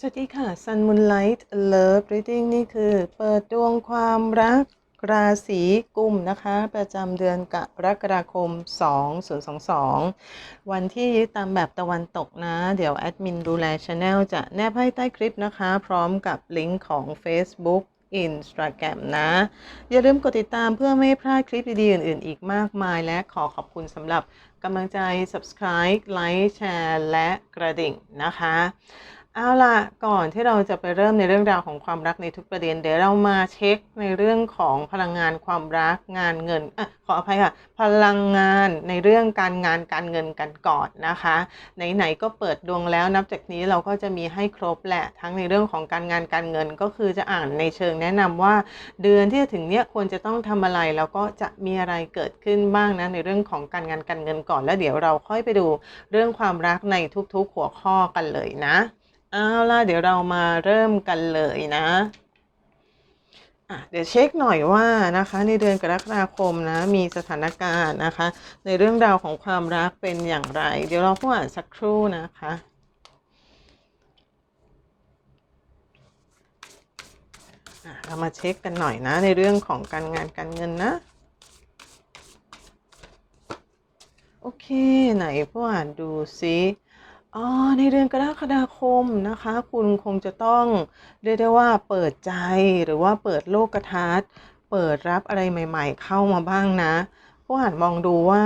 สวัสดีค่ะ Sun Moonlight Love Reading นี่คือเปิดดวงความรักราศีกุมนะคะ ประจำเดือนกรกฎาคม 2022 วันที่ยึดตามแบบตะวันตกนะ เดี๋ยวแอดมินดูแลช anel จะแนบให้ใต้คลิปนะคะ พร้อมกับลิงก์ของ Facebook Instagram นะ อย่าลืมกดติดตามเพื่อไม่พลาดคลิปดีๆอื่น ๆ อีกมากมาย และขอขอบคุณสำหรับกำลังใจ Subscribe ไลค์แชร์และกระดิ่งนะคะ เอาล่ะก่อนที่เราจะไปเริ่มในเรื่องราวของความรักในทุกประเด็น เดี๋ยวเรามาเช็คในเรื่องของพลังงานความรักงานเงินอะขออภัยค่ะ พลังงานในเรื่องการงานการเงินกันก่อนนะคะ ไหนๆก็เปิดดวงแล้วนับจากนี้เราก็จะมีให้ครบแหละทั้งในเรื่องของการงานการเงินก็คือจะอ่านในเชิงแนะนำว่า เดือนที่จะถึงเนี้ยควรจะต้องทำอะไรแล้วก็จะมีอะไรเกิดขึ้นบ้างนะในเรื่องของการงานการเงินก่อนแล้วเดี๋ยวเราค่อยไปดูเรื่องความรักในทุกๆหัวข้อกันเลยนะ เอาล่ะเดี๋ยวเรามาเริ่มกันเลยนะอะเดี๋ยวเช็คหน่อยว่านะคะในเดือนกรกฎาคมนะมีสถานการณ์นะคะ ในเรื่องราวของความรักเป็นอย่างไร เดี๋ยวเราผู้อ่านสักครู่นะคะอะเรามาเช็คกันหน่อยนะในเรื่องของการงานการเงินนะ โอเค ไหนผู้อ่านดูซิ อ๋อในเดือนกรกฎาคมนะคะ คุณคงจะต้องเรียกได้ว่าเปิดใจหรือว่าเปิดโลกทัศน์เปิดรับอะไรใหม่ ๆ เข้ามาบ้างนะผู้อ่านมองดูว่า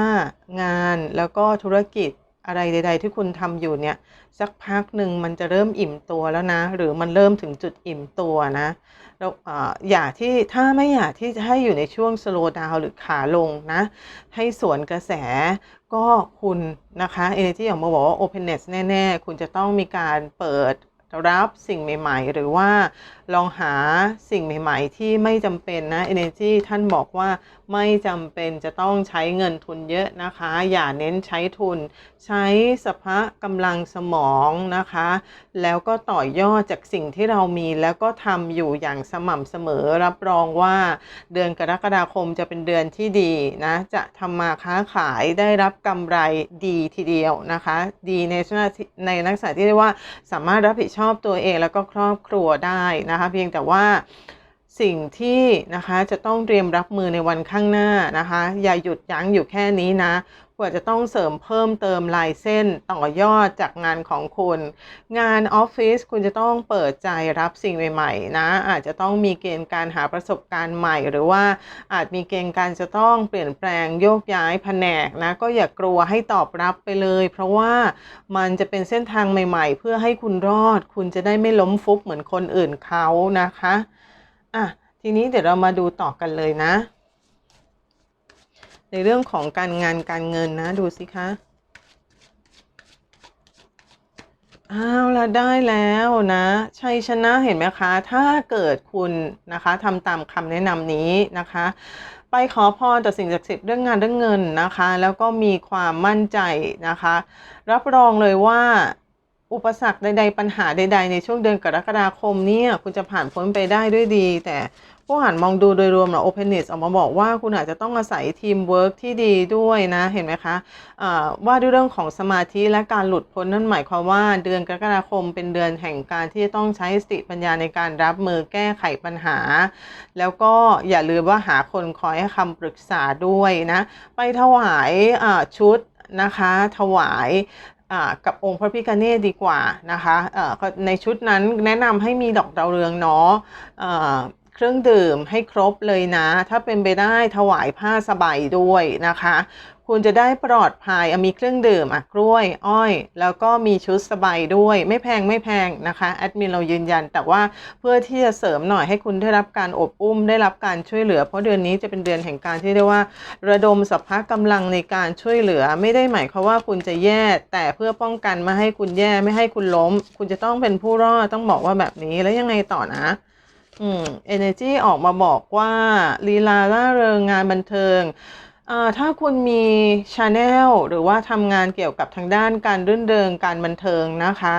งานแล้วก็ธุรกิจ อะไรใด ๆ ที่คุณทำอยู่เนี่ย สักพักหนึ่งมันจะเริ่มอิ่มตัวแล้วนะ หรือมันเริ่มถึงจุดอิ่มตัวนะแล้วอ่าอยากที่ถ้าไม่อยากที่จะให้อยู่ในช่วง slow down หรือขาลงนะ ให้สวนกระแสก็คุณนะคะ energy ออกมาบอกว่า openness แน่ ๆ คุณจะต้องมีการเปิดรับสิ่งใหม่ ๆ หรือว่า ลองหาสิ่งใหม่ ๆ ที่ไม่จำเป็นนะ energy ท่านบอกว่าไม่จำเป็นจะต้องใช้เงินทุนเยอะนะคะ อย่าเน้นใช้ทุน ใช้สภะกำลังสมองนะคะ แล้วก็ต่อยอดจากสิ่งที่เรามีแล้วก็ทำอยู่อย่างสม่ำเสมอรับรองว่า เดือนกรกฎาคมจะเป็นเดือนที่ดีนะ จะทำมาค้าขายได้รับกำไรดีทีเดียวนะคะ ดีในในลักษณะที่เรียกว่าสามารถรับผิดชอบตัวเองแล้วก็ครอบครัวได้นะคะเพียงแต่ว่าสิ่งที่นะคะจะต้องเตรียมรับมือในวันข้างหน้านะคะ อย่าหยุดยั้งอยู่แค่นี้นะ ว่าจะต้องเสริมเพิ่มเติมลายเส้นต่อยอดจากงานของคุณ งานออฟฟิศคุณจะต้องเปิดใจรับสิ่งใหม่ๆนะอาจจะต้องมีเกณฑ์การหาประสบการณ์ใหม่ หรือว่าอาจมีเกณฑ์การจะต้องเปลี่ยนแปลงโยกย้ายแผนกนะก็อย่ากลัวให้ตอบรับไปเลย เพราะว่ามันจะเป็นเส้นทางใหม่ ๆ เพื่อให้คุณรอด คุณจะได้ไม่ล้มฟุบเหมือนคนอื่นเขานะคะอะทีนี้เดี๋ยวเรามาดูต่อกันเลยนะ ในเรื่องของการงานการเงินนะ ดูสิคะอ้าวละได้แล้วนะชัยชนะเห็นไหมคะ ถ้าเกิดคุณนะคะทำตามคำแนะนำนี้นะคะ ไปขอพรต่อสิ่งศักดิ์สิทธิ์เรื่องงานเรื่องเงินนะคะ แล้วก็มีความมั่นใจนะคะ รับรองเลยว่า อุปสรรคใด ๆ ปัญหาใด ๆ ในช่วงเดือนกรกฎาคมเนี่ยคุณจะผ่านพ้นไปได้ด้วยดี แต่ผู้อ่านมองดูโดยรวมนะ openness ออกมาบอกว่าคุณอาจจะต้องอาศัยทีมเวิร์กที่ดีด้วยนะเห็นไหมคะะว่าด้วยเรื่องของสมาธิและการหลุดพ้นนั่นหมายความว่าเดือนกรกฎาคมเป็นเดือนแห่งการที่จะต้องใช้สติปัญญาในการรับมือแก้ไขปัญหา แล้วก็อย่าลืมว่าหาคนคอยให้คำปรึกษาด้วยนะไปถวายชุดนะคะถวาย กับองค์พระพิฆเนศดีกว่านะคะในชุดนั้นแนะนำให้มีดอกดาวเรืองเนาะเครื่องดื่มให้ครบเลยนะ ถ้าเป็นไปได้ถวายผ้าสบายด้วยนะคะ คุณจะได้ปลอดภัยมีเครื่องดื่มอะกล้วย อ้อย แล้วก็มีชุดสบายด้วย ไม่แพงไม่แพงนะคะแอดมินเรายืนยัน แต่ว่าเพื่อที่จะเสริมหน่อยให้คุณได้รับการอบอุ้ม ได้รับการช่วยเหลือ เพราะเดือนนี้จะเป็นเดือนแห่งการที่เรียกว่า ระดมสัพพะกำลังในการช่วยเหลือ ไม่ได้หมายความว่าคุณจะแย่ แต่เพื่อป้องกันไม่ให้คุณแย่ไม่ให้คุณล้ม คุณจะต้องเป็นผู้รอดต้องบอกว่าแบบนี้แล้วยังไงต่อนะอืม energy ออกมาบอกว่าลีลาล่าเริงงานบันเทิง ถ้าคุณมีชาแนลหรือว่าทำงานเกี่ยวกับทางด้านการรื่นเริงการบันเทิงนะคะ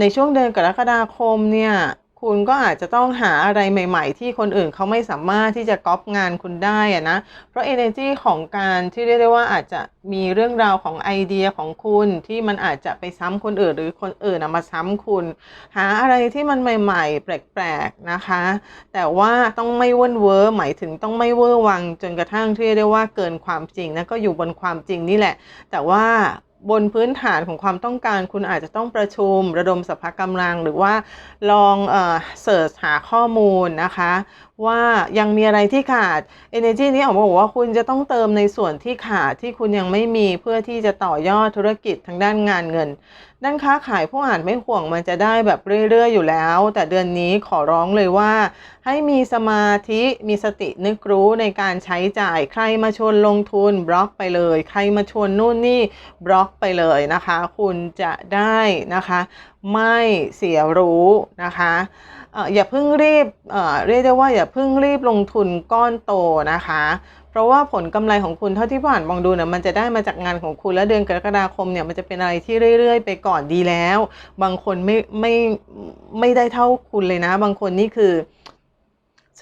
ในช่วงเดือนกรกฎาคมเนี่ย คุณก็อาจจะต้องหาอะไรใหม่ ๆ ที่คนอื่นเขาไม่สามารถที่จะก๊อปงานคุณได้อะนะ เพราะ energy ของการที่เรียกได้ว่าอาจจะมีเรื่องราวของไอเดียของคุณที่มันอาจจะไปซ้ำคนอื่น หรือคนอื่นมาซ้ำคุณ หาอะไรที่มันใหม่ ๆ แปลกๆนะคะ แต่ว่าต้องไม่เว่นเวอร์หมายถึงต้องไม่เวอร์วังจนกระทั่งที่เรียกได้ว่าเกินความจริงนะก็อยู่บนความจริงนี่แหละ แต่ว่า บนพื้นฐานของความต้องการคุณอาจจะต้องประชุม ระดมสภากำลัง หรือว่าลองเอ่อเสิร์ชหาข้อมูลนะคะว่ายังมีอะไรที่ขาด energy นี้ออกมาบอกว่าคุณจะต้องเติมในส่วนที่ขาดที่คุณยังไม่มีเพื่อที่จะต่อยอดธุรกิจทางด้านงานเงิน ด้านค้าขายผู้อ่านไม่ห่วงมันจะได้แบบเรื่อยๆอยู่แล้ว แต่เดือนนี้ขอร้องเลยว่า ให้มีสมาธิมีสตินึกรู้ในการใช้จ่ายใครมาชวนลงทุนบล็อกไปเลย ใครมาชวนนู่นนี่บล็อกไปเลยนะคะ คุณจะได้นะคะ ไม่เสียรู้นะคะ อย่าเพิ่งรีบเรียกได้ว่าอย่าเพิ่งรีบลงทุนก้อนโตนะคะ เพราะว่าผลกำไรของคุณเท่าที่ผ่านมองดูเนี่ยมันจะได้มาจากงานของคุณและเดือนกรกฎาคมเนี่ยมันจะเป็นอะไรที่เรื่อย ๆ ไปก่อนดีแล้ว บางคนไม่ไม่ไม่ได้เท่าคุณเลยนะ บางคนนี่คือ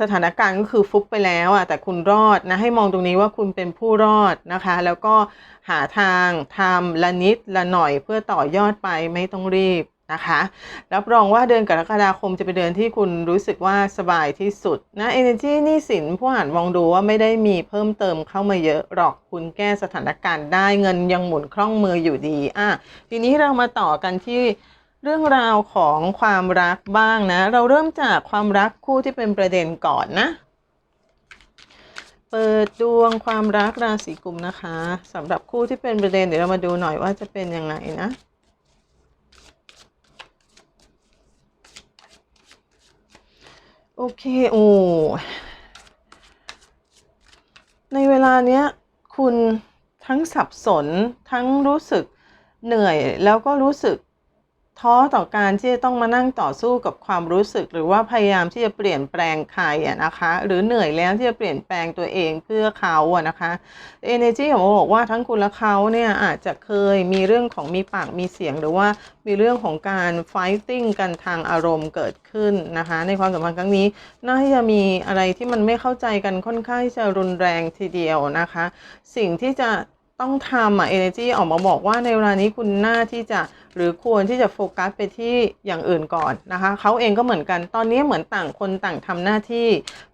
สถานการณ์ก็คือฟุบไปแล้วอะแต่คุณรอดนะให้มองตรงนี้ว่าคุณเป็นผู้รอดนะคะ แล้วก็หาทางทำละนิดละหน่อยเพื่อต่อยอดไปไม่ต้องรีบ นะคะรับรองว่าเดือนกรกฎาคมจะเป็นเดือนที่คุณรู้สึกว่าสบายที่สุดนะ energy หนี่สินผู้อ่านมองดูว่าไม่ได้มีเพิ่มเติมเข้ามาเยอะหรอกคุณแก้สถานการณ์ได้เงินยังหมุนคล่องมืออยู่ดีอะทีนี้เรามาต่อกันที่เรื่องราวของความรักบ้างนะ เราเริ่มจากความรักคู่ที่เป็นประเด็นก่อนนะ เปิดดวงความรักราศีกุมนะคะสำหรับคู่ที่เป็นประเด็นเดี๋ยวเรามาดูหน่อยว่าจะเป็นยังไงนะ โอเค โอ้ในเวลาเนี้ย คุณทั้งสับสนทั้งรู้สึกเหนื่อยแล้วก็รู้สึก ท้อต่อการที่จะต้องมานั่งต่อสู้กับความรู้สึก หรือว่าพยายามที่จะเปลี่ยนแปลงใครอะนะคะ หรือเหนื่อยแล้วที่จะเปลี่ยนแปลงตัวเองเพื่อเขาอะนะคะ energy ของโมบอกว่าทั้งคุณและเขาเนี่ยอาจจะเคยมีเรื่องของมีปากมีเสียง หรือว่ามีเรื่องของการ fighting กันทางอารมณ์เกิดขึ้นนะคะ ในความสัมพันธ์ครั้งนี้น่าจะมีอะไรที่มันไม่เข้าใจกันค่อนข้างจะรุนแรงทีเดียวนะคะ สิ่งที่จะต้องทำอะ energy ออกมาบอกว่าในเวลานี้คุณน่าที่จะ หรือควรที่จะโฟกัสไปที่อย่างอื่นก่อนนะคะเขาเองก็เหมือนกันตอนนี้เหมือนต่างคนต่างทำหน้าที่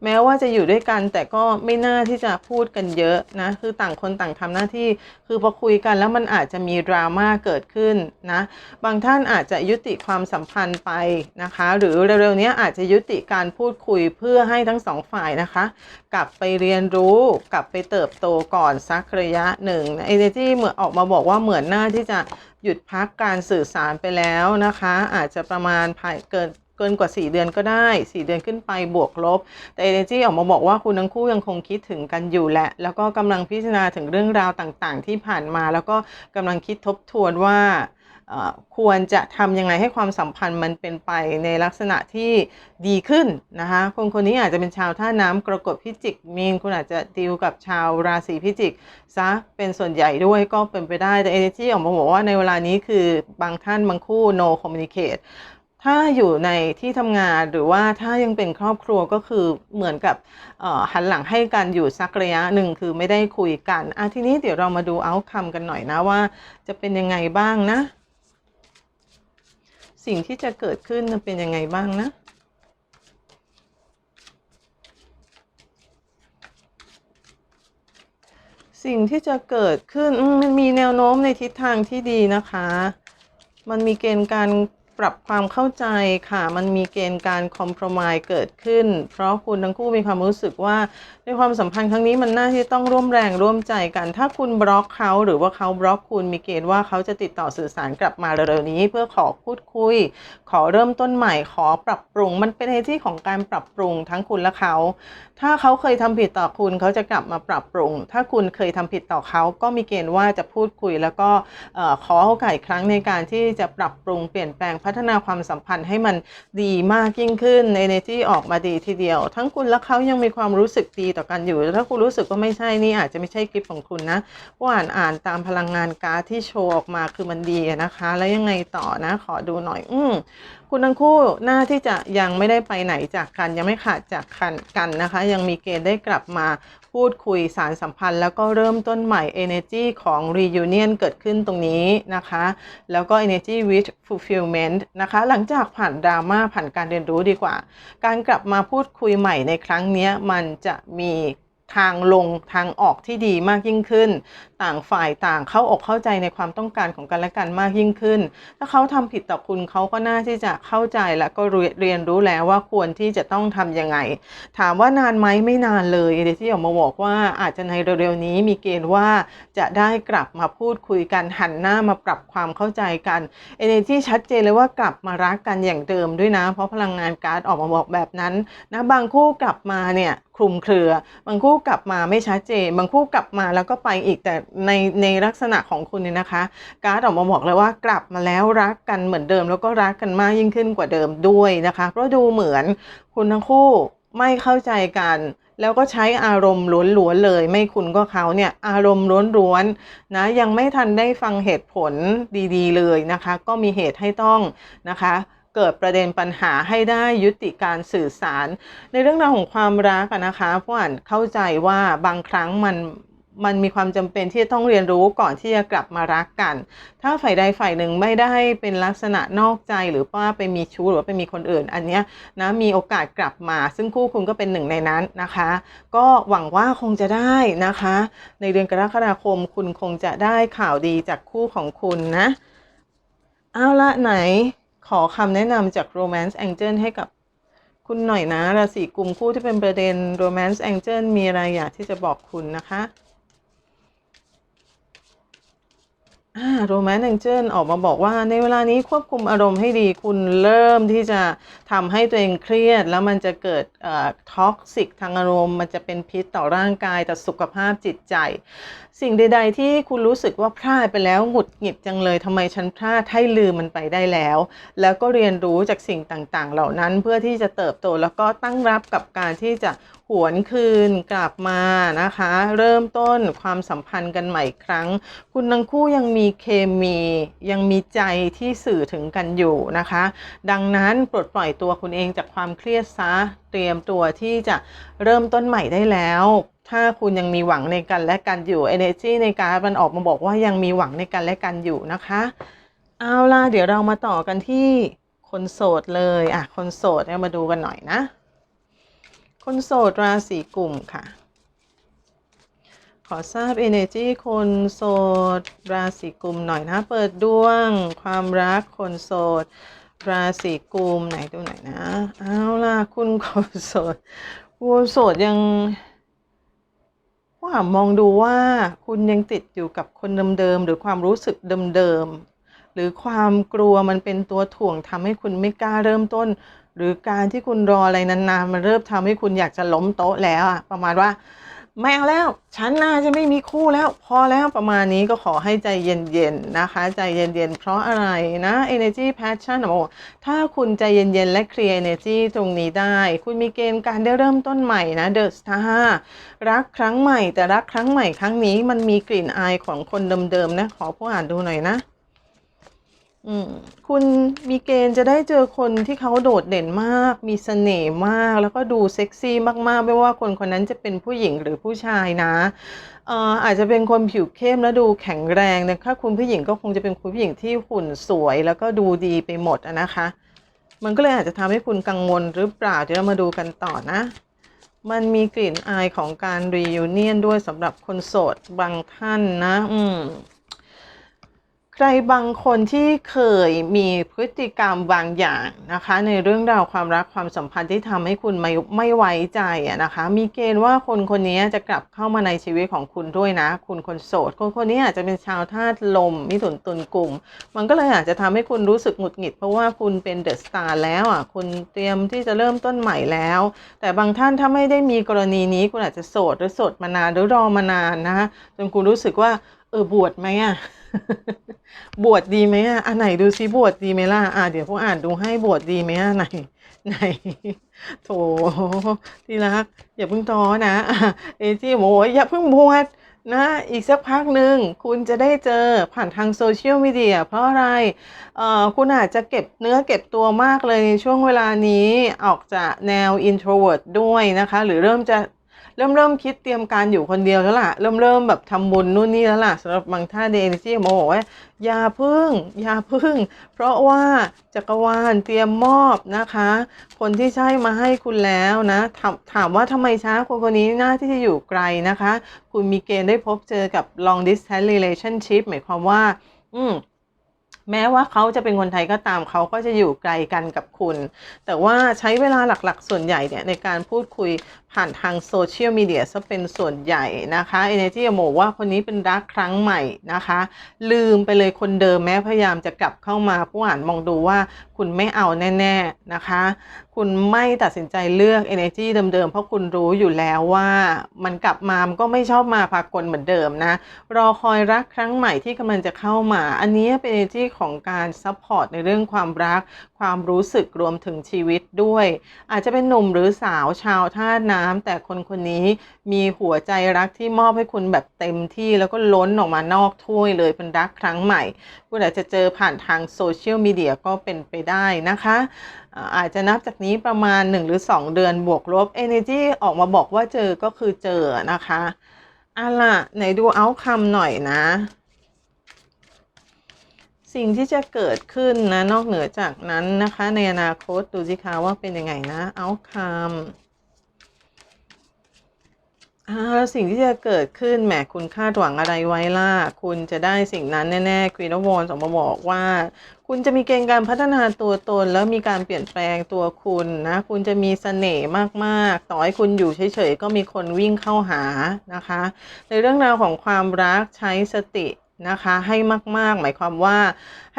แม้ว่าจะอยู่ด้วยกันแต่ก็ไม่น่าที่จะพูดกันเยอะนะคือต่างคนต่างทำหน้าที่ คือพอคุยกันแล้วมันอาจจะมีดราม่าเกิดขึ้นนะบางท่านอาจจะยุติความสัมพันธ์ไปนะคะ หรือเร็วๆนี้อาจจะยุติการพูดคุยเพื่อให้ทั้งสองฝ่ายนะคะ กลับไปเรียนรู้กลับไปเติบโตก่อนสักระยะหนึ่งเอเนจีเหมือนออกมาบอกว่าเหมือนหน้าที่จะ หยุดพักการสื่อสารไปแล้วนะคะ อาจจะประมาณภายเกินเกินกว่า 4 เดือนก็ได้ 4 เดือนขึ้นไปบวกลบ แต่เอเนจีออกมาบอกว่าคุณทั้งคู่ยังคงคิดถึงกันอยู่แหละ แล้วก็กำลังพิจารณาถึงเรื่องราวต่างๆ ที่ผ่านมา แล้วก็กำลังคิดทบทวนว่า ควรจะทำยังไงให้ความสัมพันธ์มันเป็นไปในลักษณะที่ดีขึ้นนะคะคนคนนี้อาจจะเป็นชาวท่าน้ำกรกฎพิจิกมีนคุณอาจจะดีลกับชาวราศีพิจิกซะเป็นส่วนใหญ่ด้วยก็เป็นไปได้แต่ energy ออกมาบอกว่าในเวลานี้คือบางท่านบางคู่ no communicate ถ้าอยู่ในที่ทำงานหรือว่าถ้ายังเป็นครอบครัวก็คือเหมือนกับหันหลังให้กันอยู่สักระยะหนึ่งคือไม่ได้คุยกันอะทีนี้เดี๋ยวเรามาดูเอาคำกันหน่อยนะว่า จะเป็นยังไงบ้างนะ สิ่งที่จะเกิดขึ้นเป็นยังไงบ้างนะ สิ่งที่จะเกิดขึ้นมันมีแนวโน้มในทิศทางที่ดีนะคะ มันมีเกณฑ์การ ปรับความเข้าใจค่ะ มันมีเกณฑ์การคอม p r o m i s e เกิดขึ้น เพราะคุณทั้งคู่มีความรู้สึกว่า ในความสัมพันธ์ครั้งนี้มันน่าที่ต้องร่วมแรงร่วมใจกัน ถ้าคุณบล็อกเขาหรือว่าเขาบล็อกคุณมีเกณฑ์ว่าเขาจะติดต่อสื่อสารกลับมาเร็วๆนี้ เพื่อขอพูดคุย ขอเริ่มต้นใหม่ ขอปรับปรุง มันเป็นในที่ของการปรับปรุงทั้งคุณและเขา ถ้าเขาเคยทำผิดต่อคุณเขาจะกลับมาปรับปรุง ถ้าคุณเคยทำผิดต่อเขาก็มีเกณฑ์ว่าจะพูดคุย แล้วก็อขอโอกาสครั้งในการที่จะปรับปรุงเปลี่ยนแปลงพัพัฒนาความสัมพันธ์ให้มันดีมากยิ่งขึ้น energy ออกมาดีทีเดียว ทั้งคุณและเขายังมีความรู้สึกดีต่อกันอยู่ถ้าคุณรู้สึกว่าไม่ใช่นี่อาจจะไม่ใช่คลิปของคุณนะเพราะอ่านอ่านตามพลังงานการ์ดที่โชว์ออกมาคือมันดีนะคะ แล้วยังไงต่อนะขอดูหน่อย อืมคุณทั้งคู่หน้าที่จะยังไม่ได้ไปไหนจากกัน ยังไม่ขาดจากกันกันนะคะ ยังมีเกณฑ์ได้กลับมา พูดคุยสารสัมพันธ์ แล้วก็เริ่มต้นใหม่ energy ของ reunion เกิดขึ้นตรงนี้นะคะ แล้วก็ energy with fulfillment นะคะ หลังจากผ่านดราม่าผ่านการเรียนรู้ดีกว่า การกลับมาพูดคุยใหม่ในครั้งนี้มันจะมีทางลงทางออกที่ดีมากยิ่งขึ้น ต่างฝ่ายต่างเข้าอกเข้าใจในความต้องการของกันและกันมากยิ่งขึ้น ถ้าเขาทำผิดต่อคุณเขาก็น่าที่จะเข้าใจและก็เรียนรู้แล้วว่าควรที่จะต้องทำยังไง ถามว่านานไหมไม่นานเลยเดที่ออกมาบอกว่าอาจจะในเร็วๆนี้มีเกณฑ์ว่าจะได้กลับมาพูดคุยกันหันหน้ามาปรับความเข้าใจกันเอเนจีชัดเจนเลยว่ากลับมารักกันอย่างเดิมด้วยนะ เพราะพลังงานการ์ดออกมาบอกแบบนั้นนะบางคู่กลับมาเนี่ยคลุมเครือ บางคู่กลับมาไม่ชัดเจน บางคู่กลับมาแล้วก็ไปอีกแต่ในในลักษณะของคุณเนี่ยนะคะ การ์ดออกมาบอกเลยว่ากลับมาแล้วรักกันเหมือนเดิม แล้วก็รักกันมากยิ่งขึ้นกว่าเดิมด้วยนะคะ เพราะดูเหมือนคุณทั้งคู่ไม่เข้าใจกัน แล้วก็ใช้อารมณ์ล้วนๆเลย ไม่คุณก็เขาเนี่ยอารมณ์ล้วนๆนะยังไม่ทันได้ฟังเหตุผลดีๆ เลยนะคะ ก็มีเหตุให้ต้องนะคะเกิดประเด็นปัญหาให้ได้ยุติการสื่อสาร ในเรื่องราวของความรักนะคะผู้อ่านเข้าใจว่าบางครั้งมัน มันมีความจำเป็นที่จะต้องเรียนรู้ก่อนที่จะกลับมารักกัน ถ้าฝ่ายใดฝ่ายหนึ่งไม่ได้เป็นลักษณะนอกใจหรือว่าไปมีชู้หรือว่าไปมีคนอื่น อันเนี้ยนะมีโอกาสกลับมา ซึ่งคู่คุณก็เป็นหนึ่งในนั้นนะคะ ก็หวังว่าคงจะได้นะคะ ในเดือนกรกฎาคมคุณคงจะได้ข่าวดีจากคู่ของคุณนะ เอาละไหนขอคำแนะนำจาก Romance Angel ให้กับคุณหน่อยนะราศีกุมคู่ที่เป็นประเด็น Romance Angel มีอะไรอยากที่จะบอกคุณนะคะ อ่า Romance Angel ออกมาบอกว่าในเวลานี้ควบคุมอารมณ์ให้ดีคุณเริ่มที่จะทำให้ตัวเองเครียด แล้วมันจะเกิดท็อกซิกทางอารมณ์ มันจะเป็นพิษต่อร่างกาย ต่อสุขภาพจิตใจ สิ่งใด ๆ ที่คุณรู้สึกว่าพลาดไปแล้วหงุดหงิดจังเลยทำไมฉันพลาดให้ลืมมันไปได้แล้ว แล้วก็เรียนรู้จากสิ่งต่างๆ เหล่านั้นเพื่อที่จะเติบโตแล้วก็ตั้งรับกับการที่จะหวนคืนกลับมานะคะ เริ่มต้นความสัมพันธ์กันใหม่ครั้ง คุณทั้งคู่ยังมีเคมียังมีใจที่สื่อถึงกันอยู่นะคะ ดังนั้นปลดปล่อยตัวคุณเองจากความเครียดซะเตรียมตัวที่จะเริ่มต้นใหม่ได้แล้ว ถ้าคุณยังมีหวังในกันและกันอยู่ energy ในการมันออกมาบอกว่ายังมีหวังในกันและกันอยู่นะคะ เอาล่ะเดี๋ยวเรามาต่อกันที่คนโสดเลยอะคนโสดเนี่ยมาดูกันหน่อยนะ คนโสดราศีกลุ่มค่ะ ขอทราบ energy คนโสดราศีกลุ่มหน่อยนะ เปิดดวง ความรักคนโสดราศีกุมไหนดูหน่อยนะ เอาล่ะ คุณคนโสดคุณโสดยัง ว่า มองดูว่าคุณยังติดอยู่กับคนเดิมๆหรือความรู้สึกเดิมๆหรือความกลัวมันเป็นตัวถ่วงทำให้คุณไม่กล้าเริ่มต้น หรือการที่คุณรออะไรนานๆมันเริ่มทำให้คุณอยากจะล้มโต๊ะแล้วอะประมาณว่า ไม่เอาแล้ว ฉันน่าจะไม่มีคู่แล้ว พอแล้วประมาณนี้ก็ขอให้ใจเย็นๆนะคะ ใจเย็นๆ เพราะอะไรนะ energy passion บอกว่าถ้าคุณใจเย็นๆ และ clear energy ตรงนี้ได้ คุณมีเกณฑ์การได้เริ่มต้นใหม่นะ the star รักครั้งใหม่แต่รักครั้งใหม่ครั้งนี้มันมีกลิ่นอายของคนเดิมๆนะขอผู้อ่านดูหน่อยนะ คุณมีเกณฑ์จะได้เจอคนที่เขาโดดเด่นมาก มีเสน่ห์มาก แล้วก็ดูเซ็กซี่มากๆ ไม่ว่าคนคนนั้นจะเป็นผู้หญิงหรือผู้ชายนะเอ่ออาจจะเป็นคนผิวเข้มแล้วดูแข็งแรงนะถ้าคุณผู้หญิงก็คงจะเป็นคุณผู้หญิงที่หุ่นสวย แล้วก็ดูดีไปหมดนะคะ มันก็เลยอาจจะทำให้คุณกังวลหรือเปล่าเดี๋ยวเรามาดูกันต่อนะ มันมีกลิ่นอายของการรีวิเนียนด้วยสำหรับคนโสดบางท่านนะ อืม ใครบางคนที่เคยมีพฤติกรรมบางอย่างนะคะ ในเรื่องราวความรักความสัมพันธ์ที่ทำให้คุณไม่ไม่ไว้ใจนะคะ มีเกณฑ์ว่าคนคนนี้จะกลับเข้ามาในชีวิตของคุณด้วยนะ คุณคนโสด คนคนนี้อาจจะเป็นชาวธาตุลมมิถุนตุลกลุ่ม มันก็เลยอาจจะทำให้คุณรู้สึกหงุดหงิด เพราะว่าคุณเป็นเดอะสตาร์แล้วอะคุณเตรียมที่จะเริ่มต้นใหม่แล้ว แต่บางท่านถ้าไม่ได้มีกรณีนี้คุณอาจจะโสดหรือโสดมานานหรือรอมานานนะคะจนคุณรู้สึกว่าเออบวชไหมอะ บวชดีไหมอะอันไหนดูซิบวชดีไหมล่ะอะเดี๋ยวพวกอ่านดูให้บวชดีไหมอะไหนไหนโถที่รัก อย่าเพิ่งท้อนะเอจี้บอกว่าอย่าเพิ่งบวชนะอีกสักพักหนึ่งคุณจะได้เจอผ่านทางโซเชียลมีเดียเพราะอะไรเอ่อคุณอาจจะเก็บเนื้อเก็บตัวมากเลยในช่วงเวลานี้ออกจากแนว introvert ด้วยนะคะ หรือเริ่มจะ เริ่มเริ่มคิดเตรียมการอยู่คนเดียวแล้วล่ะ เริ่มเริ่มแบบทำบุญนู่นนี่แล้วล่ะสำหรับบางท่านในเอเนจีมาบอกว่าอย่าพึ่งอย่าพึ่ง เพราะว่าจักรวาลเตรียมมอบนะคะ คนที่ใช่มาให้คุณแล้วนะถามถามว่าทำไมช้าคนคนนี้น่าที่จะอยู่ไกลนะคะ คุณมีเกณฑ์ได้พบเจอกับ long distance relationship หมายความว่า อืมแม้ว่าเขาจะเป็นคนไทยก็ตามเขาก็จะอยู่ไกลกันกับคุณ แต่ว่าใช้เวลาหลักๆ ส่วนใหญ่เนี่ยในการพูดคุย ผ่านทางโซเชียลมีเดียซะเป็นส่วนใหญ่นะคะ Energy จะบอกว่าคนนี้เป็นรักครั้งใหม่นะคะ ลืมไปเลยคนเดิมแม้พยายามจะกลับเข้ามาผู้อ่านมองดูว่าคุณไม่เอาแน่ๆนะคะ คุณไม่ตัดสินใจเลือก Energy เดิมๆ เพราะคุณรู้อยู่แล้วว่ามันกลับมามันก็ไม่ชอบมาพากลเหมือนเดิมนะ รอคอยรักครั้งใหม่ที่กำลังจะเข้ามา อันนี้เป็น energy ของการซัพพอร์ตในเรื่องความรัก ความรู้สึกรวมถึงชีวิตด้วย อาจจะเป็นหนุ่มหรือสาวชาวท่าน้ำแต่คนคนนี้มีหัวใจรักที่มอบให้คุณแบบเต็มที่แล้วก็ล้นออกมานอกถ้วยเลยเป็นรักครั้งใหม่คุณอาจจะเจอผ่านทางโซเชียลมีเดียก็เป็นไปได้นะคะอาจจะนับจากนี้ประมาณ 1 หรือ 2 เดือนบวกลบ Energy ออกมาบอกว่าเจอก็คือเจอนะคะอาล่ะไหนดูเอาคำหน่อยนะ สิ่งที่จะเกิดขึ้นนะ นอกเหนือจากนั้นนะคะ ในอนาคตดูสิคะว่าเป็นยังไงนะเอาคำ แล้วสิ่งที่จะเกิดขึ้นแหมคุณคาดหวังอะไรไว้ล่ะ คุณจะได้สิ่งนั้นแน่ๆควีนวอนสมมาบอกว่า คุณจะมีเกณฑ์การพัฒนาตัวตน แล้วมีการเปลี่ยนแปลงตัวคุณนะ คุณจะมีเสน่ห์มากๆ ต่อให้คุณอยู่เฉยๆ ก็มีคนวิ่งเข้าหานะคะ ในเรื่องราวของความรักใช้สตินะคะให้มาก ๆ หมายความว่า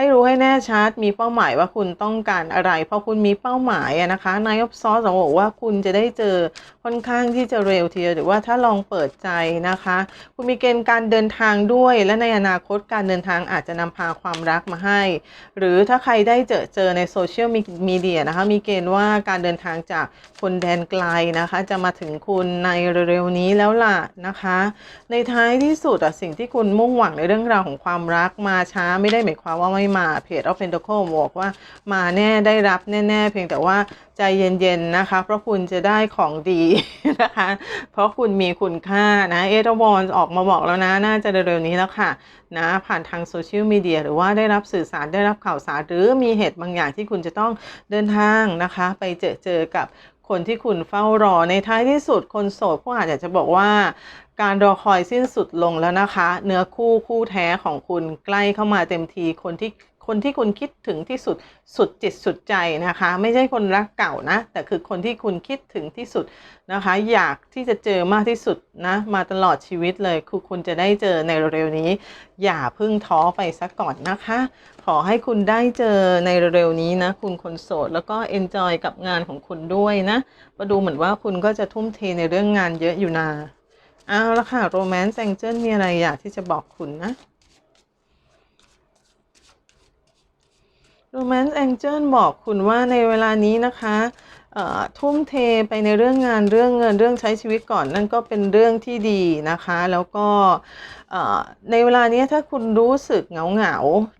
ให้รู้ให้แน่ชัดมีเป้าหมายว่าคุณต้องการอะไรเพราะคุณมีเป้าหมายนะคะนายกซอสบอกว่าคุณจะได้เจอค่อนข้างที่จะเร็วทีเดียวหรือว่าถ้าลองเปิดใจนะคะ คุณมีเกณฑ์การเดินทางด้วย และในอนาคตการเดินทางอาจจะนำพาความรักมาให้ หรือถ้าใครได้เจอเจอในโซเชียลมีเดียนะคะมีเกณฑ์ว่าการเดินทางจากคนแดนไกลนะคะ จะมาถึงคุณในเร็วๆนี้แล้วล่ะนะคะ ในท้ายที่สุดสิ่งที่คุณมุ่งหวังในเรื่องราวของความรักมาช้าไม่ได้หมายความว่าไม่มาเพจออฟเฟนโดโคบอกว่ามาแน่ได้รับแน่ ๆ เพียงแต่ว่าใจเย็น ๆ นะคะ เพราะคุณจะได้ของดีนะคะ เพราะคุณมีคุณค่านะเอเดวอนออกมาบอกแล้วนะ น่าจะเร็วๆนี้แล้วค่ะนะผ่านทางโซเชียลมีเดียหรือว่าได้รับสื่อสารได้รับข่าวสาร หรือมีเหตุบางอย่างที่คุณจะต้องเดินทางนะคะ ไปเจอเจอกับคนที่คุณเฝ้ารอในท้ายที่สุดคนโสดผู้อาจจะบอกว่าการรอคอยสิ้นสุดลงแล้วนะคะ เนื้อคู่คู่แท้ของคุณใกล้เข้ามาเต็มทีคนที่คนที่คุณคิดถึงที่สุดสุดจิตสุดใจนะคะ ไม่ใช่คนรักเก่านะ แต่คือคนที่คุณคิดถึงที่สุดนะคะ อยากที่จะเจอมากที่สุดนะมาตลอดชีวิตเลยคือคุณจะได้เจอในเร็วๆนี้ อย่าพึ่งท้อไปซะก่อนนะคะ ขอให้คุณได้เจอในเร็วๆนี้นะ คุณคนโสดแล้วก็เอนจอยกับงานของคุณด้วยนะมาดูเหมือนว่าคุณก็จะทุ่มเทในเรื่องงานเยอะอยู่นา เอาละค่ะโรแมนต์แองเจิลมีอะไรอยากที่จะบอกคุณนะโรแมนต์แองเจิลบอกคุณว่าในเวลานี้นะคะทุ่มเทไปในเรื่องงานเรื่องเงินเรื่องใช้ชีวิตก่อนนั่นก็เป็นเรื่องที่ดีนะคะ แล้วก็ในเวลานี้ถ้าคุณรู้สึกเหงาเหงา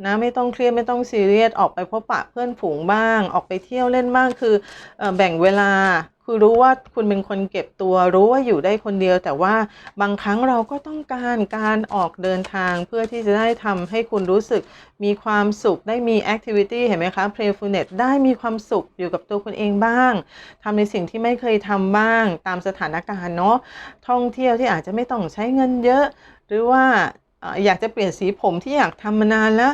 นะไม่ต้องเครียดไม่ต้องซีเรียสออกไปพบปะเพื่อนฝูงบ้าง ออกไปเที่ยวเล่นบ้างคือแบ่งเวลา คือรู้ว่าคุณเป็นคนเก็บตัวรู้ว่าอยู่ได้คนเดียว แต่ว่าบางครั้งเราก็ต้องการการออกเดินทางเพื่อที่จะได้ทำให้คุณรู้สึกมีความสุขได้มีแอคทิวิตี้เห็นไหมคะ playfulness ได้มีความสุขอยู่กับตัวคุณเองบ้างทำในสิ่งที่ไม่เคยทำบ้างตามสถานการณ์เนาะท่องเที่ยวที่อาจจะไม่ต้องใช้เงินเยอะ หรือว่าอยากจะเปลี่ยนสีผมที่อยากทำมานานแล้ว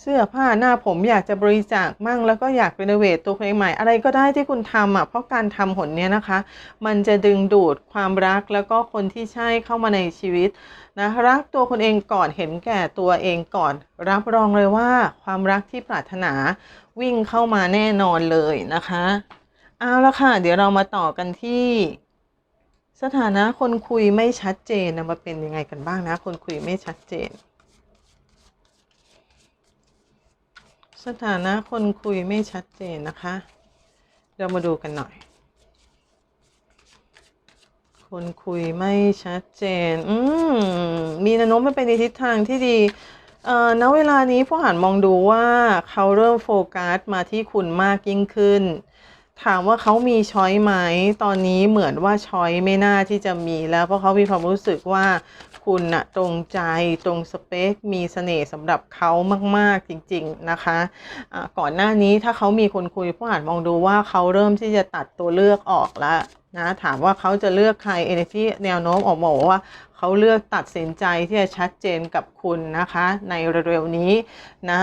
เสื้อผ้าหน้าผมอยากจะบริจาคมั่งแล้วก็อยากรีโนเวทตัวเพลงใหม่ อะไรก็ได้ที่คุณทำอะเพราะการทำหนเนี้ยนะคะ มันจะดึงดูดความรักแล้วก็คนที่ใช่เข้ามาในชีวิตนะรักตัวคนเองก่อนเห็นแก่ตัวเองก่อน รับรองเลยว่าความรักที่ปรารถนาวิ่งเข้ามาแน่นอนเลยนะคะเอาละค่ะ เดี๋ยวเรามาต่อกันที่ สถานะคนคุยไม่ชัดเจนนะมาเป็นยังไงกันบ้างนะ คนคุยไม่ชัดเจน สถานะคนคุยไม่ชัดเจนนะคะ เรามาดูกันหน่อย คนคุยไม่ชัดเจน อืมมีแนวโน้มมันไปในทิศทางที่ดีเอ่อณเวลานี้ผู้อ่านมองดูว่าเขาเริ่มโฟกัสมาที่คุณมากยิ่งขึ้น ถามว่าเขามีช้อยไหม ตอนนี้เหมือนว่าช้อยไม่น่าที่จะมีแล้ว เพราะเขามีความรู้สึกว่า คุณนะตรงใจตรงสเปค มีเสน่ห์สำหรับเขามาก ๆ จริง ๆ นะคะะก่อนหน้านี้ถ้าเขามีคนคุยผู้อ่านมองดูว่าเขาเริ่มที่จะตัดตัวเลือกออกแล้วนะถามว่าเขาจะเลือกใคร energy แนวโน้มออกมาบอกว่าเขาเลือกตัดสินใจที่จะชัดเจนกับคุณนะคะ ในเร็วๆนี้นะ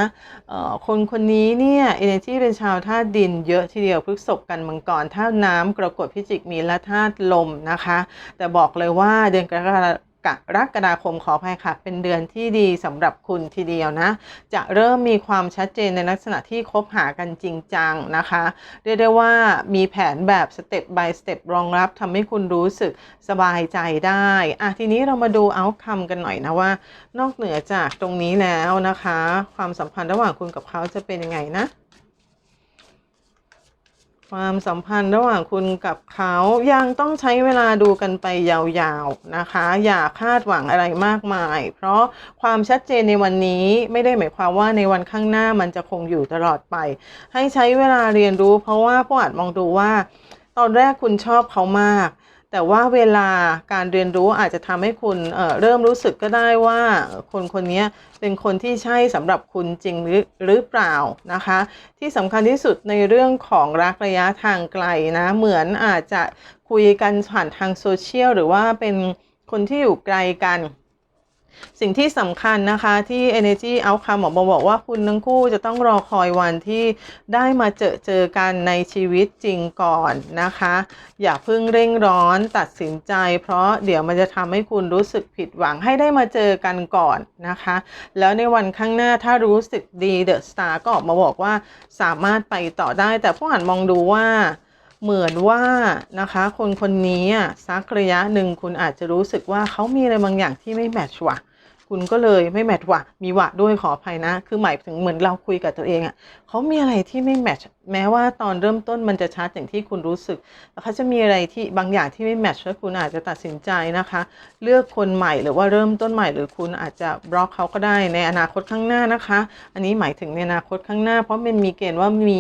คนคนนี้เนี่ย energy เป็นชาวธาตุดินเยอะทีเดียวพฤกษบกันมังกรธาตุน้ำกรกฎพิจิกมีและธาตุลมนะคะ แต่บอกเลยว่าเดือนกรกฎา กรกฎาคมขออภัยค่ะ เป็นเดือนที่ดีสำหรับคุณทีเดียวนะ จะเริ่มมีความชัดเจนในลักษณะที่คบหากันจริงจังนะคะ เรียกได้ว่ามีแผนแบบสเต็ป by สเต็ปรองรับทำให้คุณรู้สึกสบายใจได้อะทีนี้เรามาดูเอาคำกันหน่อยนะว่า นอกเหนือจากตรงนี้แล้วนะคะ ความสัมพันธ์ระหว่างคุณกับเขาจะเป็นยังไงนะ ความสัมพันธ์ระหว่างคุณกับเขายังต้องใช้เวลาดูกันไปยาวๆนะคะ อย่าคาดหวังอะไรมากมาย เพราะความชัดเจนในวันนี้ไม่ได้หมายความว่าในวันข้างหน้ามันจะคงอยู่ตลอดไป ให้ใช้เวลาเรียนรู้ เพราะว่าผู้อาจมองดูว่า ตอนแรกคุณชอบเขามาก แต่ว่าเวลาการเรียนรู้อาจจะทำให้คุณเเริ่มรู้สึกก็ได้ว่าคนคนนี้เป็นคนที่ใช่สำหรับคุณจริงหรือหรือเปล่านะคะ ที่สำคัญที่สุดในเรื่องของรักระยะทางไกลนะเหมือนอาจจะคุยกันผ่านทางโซเชียลหรือว่าเป็นคนที่อยู่ไกลกัน สิ่งที่สำคัญนะคะที่ Energy Outcome หมอบอกว่าคุณทั้งคู่จะต้องรอคอยวันที่ได้มาเจอเจอกันในชีวิตจริงก่อนนะคะ อย่าเพิ่งเร่งร้อนตัดสินใจ เพราะเดี๋ยวมันจะทำให้คุณรู้สึกผิดหวังให้ได้มาเจอกันก่อนนะคะ แล้วในวันข้างหน้าถ้ารู้สึกดีเดอะสตาร์ก็ออกมาบอกว่าสามารถไปต่อได้ แต่ผู้อ่านมองดูว่า เหมือนว่านะคะ คนคนนี้สักระยะหนึ่งคุณอาจจะรู้สึกว่าเขามีอะไรบางอย่างที่ไม่แมทช์ว่ะ คุณก็เลยไม่แมทช์ว่ะ มีวะด้วยขออภัยนะ คือหมายถึงเหมือนเราคุยกับตัวเองอะ เขามีอะไรที่ไม่แมทช์แม้ว่าตอนเริ่มต้นมันจะชัดอย่างที่คุณรู้สึกแล้วเขาจะมีอะไรที่บางอย่างที่ไม่แมทช์แล้วคุณอาจจะตัดสินใจนะคะ เลือกคนใหม่หรือว่าเริ่มต้นใหม่ หรือคุณอาจจะบล็อกเขาก็ได้ในอนาคตข้างหน้านะคะ อันนี้หมายถึงในอนาคตข้างหน้า เพราะมันมีเกณฑ์ว่ามี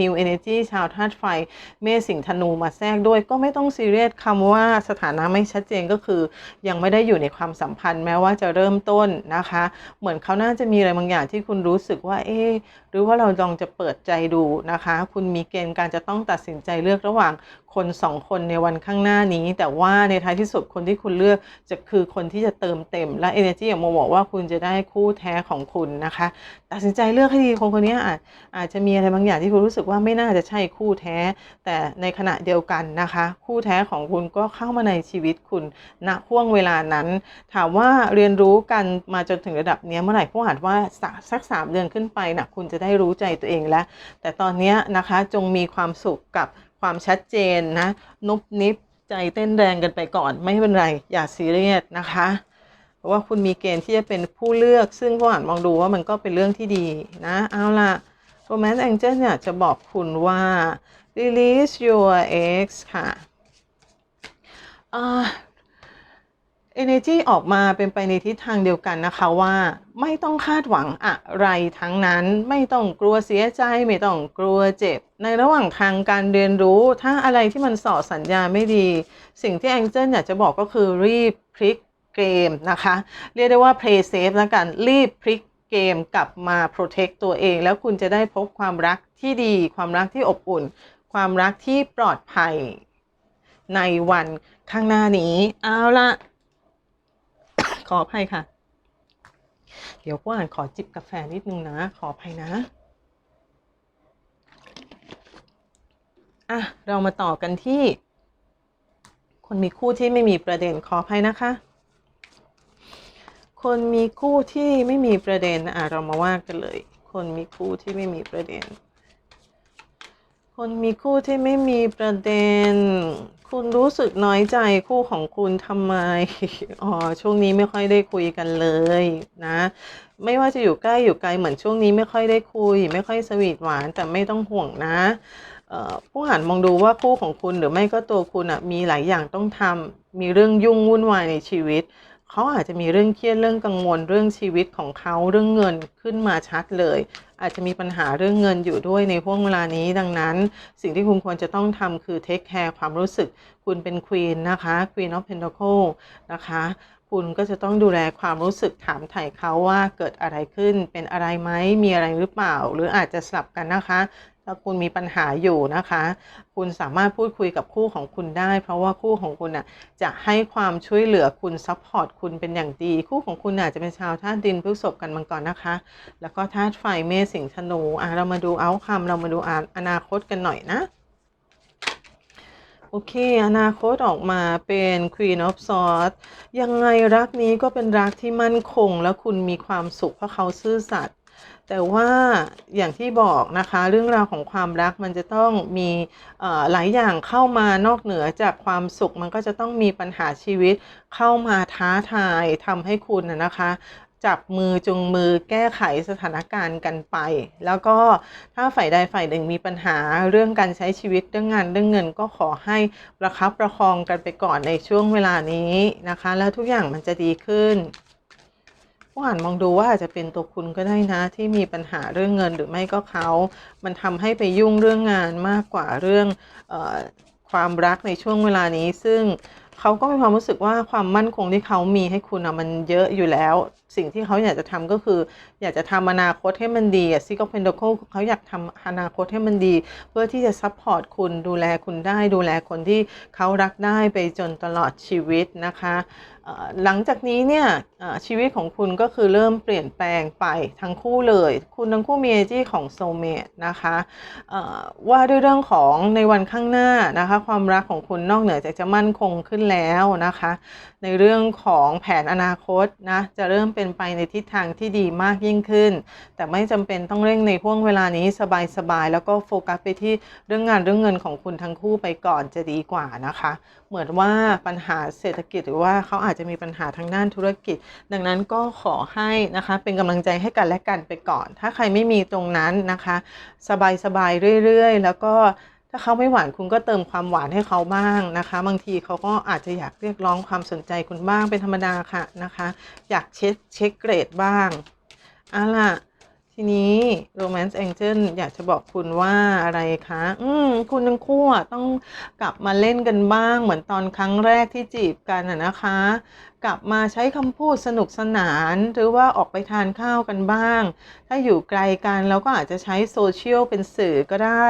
new energy ชาวธาตุไฟ เมษสิงธนูมาแทรกด้วยก็ไม่ต้องซีเรียสคำว่าสถานะไม่ชัดเจนก็คือ ยังไม่ได้อยู่ในความสัมพันธ์แม้ว่าจะเริ่มต้นนะคะ เหมือนเขาน่าจะมีอะไรบางอย่างที่คุณรู้สึกว่าเอ๊หรือว่าเราองจะเปิดใจดูนะคะ คุณมีเกณฑ์การจะต้องตัดสินใจเลือกระหว่าง คนสองคนในวันข้างหน้านี้ แต่ว่าในท้ายที่สุดคนที่คุณเลือกจะคือคนที่จะเติมเต็ม และ energy อย่างโมบอกว่าคุณจะได้คู่แท้ของคุณนะคะตัดสินใจเลือกให้ดีคนคนนี้อาจอาจจะมีอะไรบางอย่างที่คุณรู้สึกว่าไม่น่าจะใช่คู่แท้ แต่ในขณะเดียวกันนะคะ คู่แท้ของคุณก็เข้ามาในชีวิตคุณณห่วงเวลานั้น ถามว่าเรียนรู้กันมาจนถึงระดับนี้เมื่อไหร่ผู้อ่านว่าสักสามเดือนขึ้นไปนะคุณจะได้รู้ใจตัวเองแล้ว แต่ตอนนี้นะคะจงมีความสุขกับ ความชัดเจนนะนุบนิบใจเต้นแรงกันไปก่อนไม่เป็นไร อย่าซีเรียสนะคะเพราะว่าคุณมีเกณฑ์ที่จะเป็นผู้เลือกซึ่งผู้อ่านมองดูว่ามันก็เป็นเรื่องที่ดีนะ เอาล่ะ Romance Angel เนี่ยจะบอกคุณว่า release your ex ค่ะ Energy ออกมาเป็นไปในทิศทางเดียวกันนะคะว่า ไม่ต้องคาดหวังอะไรทั้งนั้น ไม่ต้องกลัวเสียใจ ไม่ต้องกลัวเจ็บ ในระหว่างทางการเรียนรู้ ถ้าอะไรที่มันส่อสัญญาไม่ดี สิ่งที่แองเจิลอยากจะบอกก็คือรีบพลิกเกมนะคะ เรียกได้ว่า play safe แล้วกันรีบพลิกเกมกลับมา protect ตัวเอง แล้วคุณจะได้พบความรักที่ดี ความรักที่อบอุ่น ความรักที่ปลอดภัย ในวันข้างหน้านี้เอาละ ขออภัยค่ะ เดี๋ยวผู้อ่านขอจิบกาแฟนิดนึงนะ ขออภัยนะ อะ เรามาต่อกันที่ คนมีคู่ที่ไม่มีประเด็นขออภัยนะคะ คนมีคู่ที่ไม่มีประเด็นอะเรามาว่ากันเลย คนมีคู่ที่ไม่มีประเด็นคนมีคู่ที่ไม่มีประเด็น คุณรู้สึกน้อยใจคู่ของคุณทำไม อ๋อ ช่วงนี้ไม่ค่อยได้คุยกันเลยนะ ไม่ว่าจะอยู่ใกล้อยู่ไกลเหมือนช่วงนี้ไม่ค่อยได้คุย ไม่ค่อยสวีทหวานแต่ไม่ต้องห่วงนะผู้หันมองดูว่าคู่ของคุณหรือไม่ก็ตัวคุณอะมีหลายอย่างต้องทำมีเรื่องยุ่งวุ่นวายในชีวิต เขาอาจจะมีเรื่องเครียดเรื่องกังวลเรื่องชีวิตของเขาเรื่องเงินขึ้นมาชัดเลย อาจจะมีปัญหาเรื่องเงินอยู่ด้วยในห่วงเวลานี้ ดังนั้นสิ่งที่คุณควรจะต้องทำคือเทคแคร์ความรู้สึก คุณเป็นควีนนะคะ Queen of Pentacle นะคะคุณก็จะต้องดูแลความรู้สึกถามไถ่เขาว่าเกิดอะไรขึ้นเป็นอะไรไหมมีอะไรหรือเปล่า หรืออาจจะสลับกันนะคะ ถ้าคุณมีปัญหาอยู่นะคะ คุณสามารถพูดคุยกับคู่ของคุณได้ เพราะว่าคู่ของคุณน่ะจะให้ความช่วยเหลือคุณซัพพอร์ตคุณเป็นอย่างดี คู่ของคุณอาจจะเป็นชาวธาตุดินพฤษภกันมังกรนะคะ แล้วก็ธาตุไฟเมษสิงห์ธนูอะเรามาดูเอาคำเรามาดูอนอนาคตกันหน่อยนะโอเค อนาคตออกมาเป็น Queen of Swords ยังไงรักนี้ก็เป็นรักที่มั่นคง แล้วคุณมีความสุขเพราะเขาซื่อสัตย์ แต่ว่าอย่างที่บอกนะคะเรื่องราวของความรักมันจะต้องมีหลายอย่างเข้ามานอกเหนือจากความสุขมันก็จะต้องมีปัญหาชีวิตเข้ามาท้าทายทำให้คุณนะนะคะจับมือจุงมือแก้ไขสถานการณ์กันไป แล้วก็ถ้าฝ่ายใดฝ่ายหนึ่งมีปัญหาเรื่องการใช้ชีวิตเรื่องงานเรื่องเงิน ก็ขอให้ประคับประคองกันไปก่อนในช่วงเวลานี้นะคะ แล้วทุกอย่างมันจะดีขึ้น ผู้อ่านมองดูว่าอาจจะเป็นตัวคุณก็ได้นะ ที่มีปัญหาเรื่องเงินหรือไม่ก็เขา มันทำให้ไปยุ่งเรื่องงานมากกว่าเรื่องออความรักในช่วงเวลานี้ ซึ่งเขาก็มีความรู้สึกว่าความมั่นคงที่เขามีให้คุณอะมันเยอะอยู่แล้ว สิ่งที่เขาอยากจะทำก็คือ อยากจะทำอนาคตให้มันดีซิกเพนโดโคเขาอยากทำอนาคตให้มันดี เพื่อที่จะซัพพอร์ตคุณดูแลคุณได้ดูแลคนที่เขารักได้ไปจนตลอดชีวิตนะคะหลังจากนี้เนี่ยชีวิตของคุณก็คือเริ่มเปลี่ยนแปลงไปทั้งคู่เลย คุณทั้งคู่มีเอจี้ของโซเมตนะคะว่าด้วยเรื่องของในวันข้างหน้านะคะความรักของคุณนอกเหนือจากจะมั่นคงขึ้นแล้วนะคะ ในเรื่องของแผนอนาคตนะจะเริ่มเป็นไปในทิศทางที่ดีมากยิ่งขึ้น แต่ไม่จำเป็นต้องเร่งในห่วงเวลานี้สบายๆแล้วก็โฟกัสไปที่เรื่องงานเรื่องเงินของคุณทั้งคู่ไปก่อนจะดีกว่านะคะ เหมือนว่าปัญหาเศรษฐกิจหรือว่าเขาอาจจะมีปัญหาทางด้านธุรกิจ ดังนั้นก็ขอให้นะคะเป็นกำลังใจให้กันและกันไปก่อน ถ้าใครไม่มีตรงนั้นนะคะ สบายๆเรื่อย ๆ แล้วก็ ถ้าเขาไม่หวานคุณก็เติมความหวานให้เขาบ้างนะคะ บางทีเขาก็อาจจะอยากเรียกร้องความสนใจคุณบ้างเป็นธรรมดาค่ะนะคะ อยากเช็คเช็คเกรดบ้างเอะล่ะ ทีนี้ Romance Angel อยากจะบอกคุณว่าอะไรคะ อืม คุณทั้งคู่ต้องกลับมาเล่นกันบ้าง เหมือนตอนครั้งแรกที่จีบกันนะคะ กลับมาใช้คำพูดสนุกสนาน หรือว่าออกไปทานข้าวกันบ้าง ถ้าอยู่ไกลกันเราก็อาจจะใช้โซเชียลเป็นสื่อก็ได้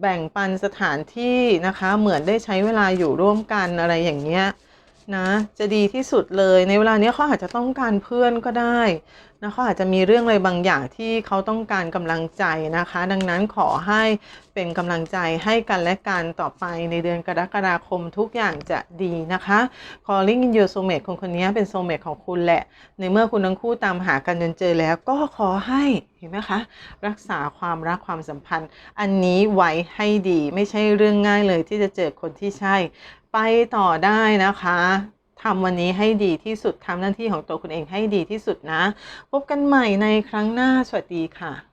แบ่งปันสถานที่นะคะ เหมือนได้ใช้เวลาอยู่ร่วมกันอะไรอย่างเงี้ย นะจะดีที่สุดเลยในเวลานี้เขาอาจจะต้องการเพื่อนก็ได้นะเขาอาจจะมีเรื่องอะไรบางอย่างที่เขาต้องการกำลังใจนะคะ ดังนั้นขอให้เป็นกำลังใจให้กันและกันต่อไปในเดือนกรกฎาคมทุกอย่างจะดีนะคะ Calling in your soulmate คนคนนี้เป็น soulmate ของคุณแหละ ในเมื่อคุณทั้งคู่ตามหากันจนเจอแล้วก็ขอให้เห็นไหมคะ รักษาความรักความสัมพันธ์ อันนี้ไว้ให้ดีไม่ใช่เรื่องง่ายเลยที่จะเจอคนที่ใช่ ไปต่อได้นะคะทำวันนี้ให้ดีที่สุดทำหน้าที่ของตัวคุณเองให้ดีที่สุดนะ พบกันใหม่ในครั้งหน้าสวัสดีค่ะ